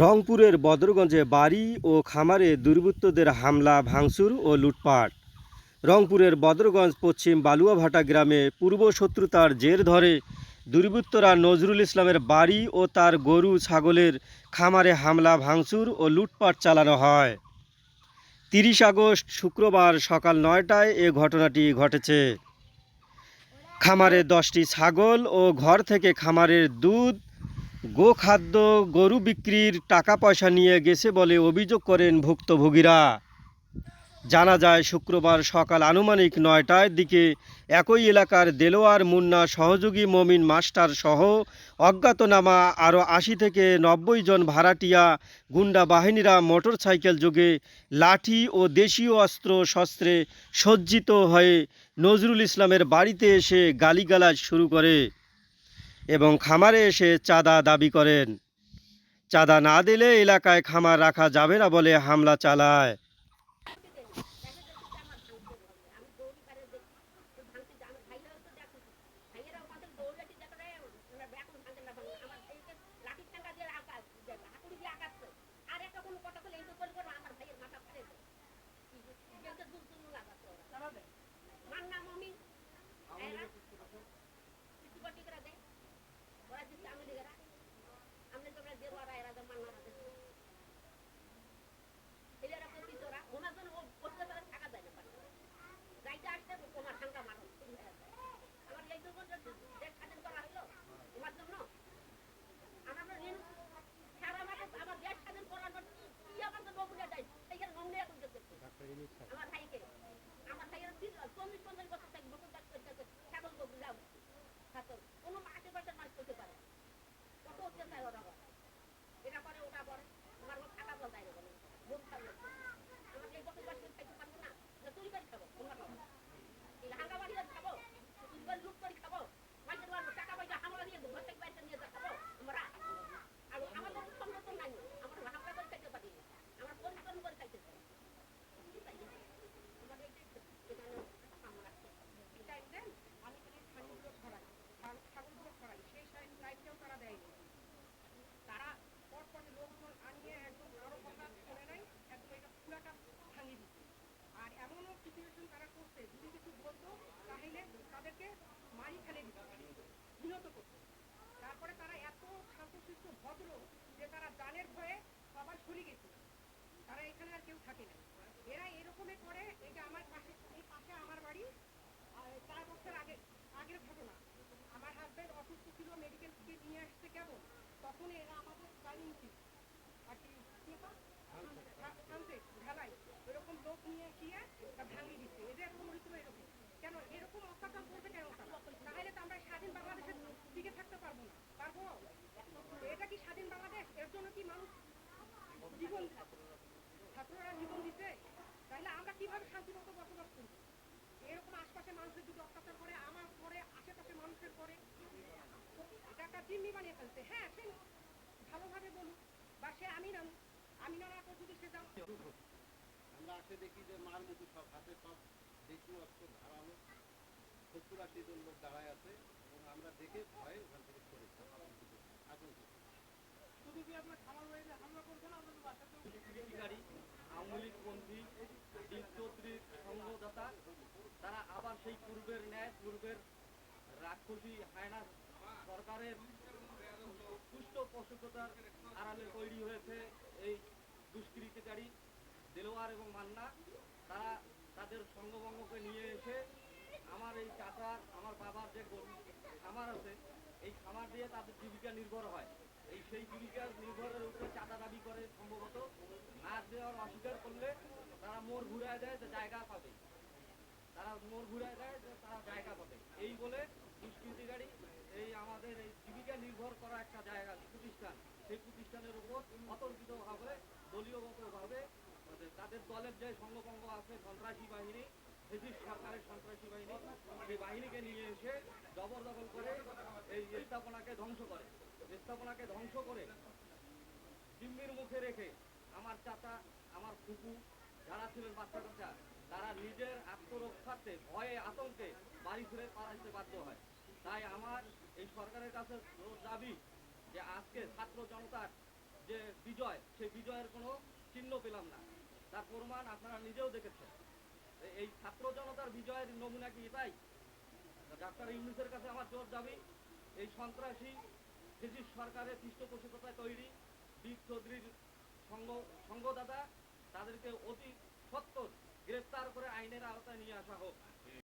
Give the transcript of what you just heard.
রংপুরের বদরগঞ্জে বাড়ি ও খামারে দুর্বৃত্তদের হামলা, ভাঙচুর ও লুটপাট। রংপুরের বদরগঞ্জ পশ্চিম বালুয়াভাটা গ্রামে পূর্ব শত্রুতার জের ধরে দুর্বৃত্তরা নজরুল ইসলামের বাড়ি ও তার গরু, ছাগলের খামারে হামলা, ভাঙচুর ও লুটপাট চালানো হয়। তিরিশ আগস্ট শুক্রবার সকাল নয়টায় এ ঘটনাটি ঘটেছে। খামারে দশটি ছাগল ও ঘর থেকে খামারের দুধ গোখাদ্য, গরু বিক্রির টাকা পয়সা নিয়ে গেছে বলে অভিযোগ করেন ভুক্তভোগীরা। জানা যায়, শুক্রবার সকাল আনুমানিক নয়টার দিকে একই এলাকার দেলোয়ার মুন্না সহযোগী মমিন মাস্টার সহ অজ্ঞাতনামা আরও আশি থেকে নব্বই জন ভাড়াটিয়া গুন্ডা বাহিনীরা মোটরসাইকেল যোগে লাঠি ও দেশীয় অস্ত্র শস্ত্রে সজ্জিত হয়ে নজরুল ইসলামের বাড়িতে এসে গালিগালাজ শুরু করে। এবং খামারে এসে চাঁদা দাবি করেন। চাঁদা না দিলে এলাকায় খামার রাখা যাবে না বলে হামলা চালায় আমার ভাইকে আমার ভাইয়ের চল্লিশ পঞ্চাশ বছর থেকে বছর থেকে ছাগল গরু যাও ছাগল কোনো মাকে বাচ্চা নয় করতে পারে কত অত্যাচার ওরা করে এটা করে ওটা করে আমার মতো থাকা বলতে আইরে বলে বোন থাকলে আমার এই বছর বছর খাইতে পারব না না চুরি করে খাব তোমার বাবা এই হাঙ্গা বাড়ি খাব চুরি করে লুট করে খাব মাঝে মারবো টাকা পয়সা হামলা দিয়ে দেবো ঘর থেকে বাইরে নিয়ে যা খাব আমরা আর আমাদের সমর্থন নাই আমরা হামলা করে খাইতে পারি না। আমার পরিশ্রম করে খাইতে পারি তারা পটপটে লোকজন আনিয়ে একদম কারও কথা শোনে নাই একদম এটা পুরাটা ভাঙিয়ে দিচ্ছে আর এমনও সিচুয়েশন তারা করছে যদি কিছু বলতো তাহলে তাদেরকে মারি ফেলে দিত নিহত করতো। তারপরে তারা এত শান্তশিষ্ট ভদ্র যে তারা জানের ভয়ে সবার সরে গেছে তারা এখানে আর কেউ থাকে না। এরা এরকমই করে এই যে আমার পাশে এই পাশে আমার বাড়ি চার বছর আগে আগের ঘটনা। আমার হাজব্যান্ড অসুস্থ ছিল মেডিকেল থেকে নিয়ে আসতে কেমন? তখন এরা আমাদের ছিল আর কি এটা? ঢালাই। এরকম লোক নিয়ে গিয়ে ভাঙিয়ে দিচ্ছে এদের এরকম হয়েছিল এরকম কেন এরকম অত্যাচার করবে কেন তাহলে তো আমরা স্বাধীন বাংলাদেশে টিকে থাকতে পারব না পারব এটা কি স্বাধীন বাংলাদেশ এর জন্য কি মানুষ জীবন ছাত্ররা জীবন দিচ্ছে তাহলে আমরা কীভাবে শান্তিমতো বসবাস করব এরকম আশপাশে মানুষের যদি অত্যাচার করে আমার পরে আশেপাশে মানুষের পরে এটা একটা জিম্মি বানিয়ে ফেলছে হ্যাঁ সে ভালোভাবে বলুক বা সে আমি না আমি না যদি সে যাও আমরা আসে দেখি যে মার মতো সব হাতে সব দেশীয় অস্ত্র ধারালো। সত্তর আশি জন লোক দাঁড়ায় আছে এবং আমরা দেখে ভয়ে ওখান থেকে সরেছি আতঙ্কিত আতঙ্কিত শুধু কি আপনার খামার বাড়িতে হামলা করছে না আপনাদের বাসাতেও কৃষিকারী আওয়ামী পন্থী চৌধুরীর সংঘদাতা তারা আবার সেই পূর্বের ন্যায় পূর্বের রাক্ষসী হায়না সরকারের সুষ্ঠ পোষকতার আড়ালে তৈরি হয়েছে এই দুষ্কৃতিকারী। দেলোয়ার এবং মান্না, তারা তাদের সঙ্গভঙ্গকে নিয়ে এসে আমার এই চাচার, আমার বাবার যে খামার আছে, এই খামার দিয়ে তাদের জীবিকা নির্ভর হয়। এই সেই জীবিকা নির্ভরের উপরে চাঁদা দাবি করে সম্ভবত। না দেওয়ার অস্বীকার করলে তারা মোড় ঘুরায় দেয় যে জায়গা পাবে। তারা মোর ঘুরায় দেয় যে তারা জায়গা পাবে। এই বলে দুষ্কৃতিকারী এই আমাদের এই জীবিকা নির্ভর করা একটা জায়গা, প্রতিষ্ঠান। সেই প্রতিষ্ঠানের উপর অতর্কিতভাবে দলীয়গতভাবে তাদের দলের যে সংগভঙ্গ আছে, সন্ত্রাসী বাহিনী, ব্রিটিশ সরকারের সন্ত্রাসী বাহিনী, সেই বাহিনীকে নিয়ে এসে জবরদখল করে এই স্থাপনাকে ধ্বংস করে। স্থাপনাকে ধ্বংস করে জিম্মির মুখে রেখে আমার চাচা, আমার ফুপু, যারা ছিলেন বাচ্চা কাচ্চা, তারা নিজের আত্মরক্ষার্থে ভয়ে আতঙ্কে বাড়ি ছেড়ে পালাইতে বাধ্য হয়। তাই আমার এই সরকারের কাছে দাবি যে আজকে ছাত্র জনতার যে বিজয়, সেই বিজয়ের কোনো চিহ্ন পেলাম না। তার প্রমাণ আপনারা নিজেও দেখেছেন। এই ছাত্র জনতার বিজয়ের নমুনা কি এটাই? ডাক্তার ইউনিসের কাছে আমার জোর দাবি, এই সন্ত্রাসী ব্রিটিশ সরকারের পৃষ্ঠপোষকতা তৈরি বীর চৌধুরীর সঙ্গ সঙ্গদাতা, তাদেরকে অতি সত্তর গ্রেফতার করে আইনের আওতায় নিয়ে আসা হোক।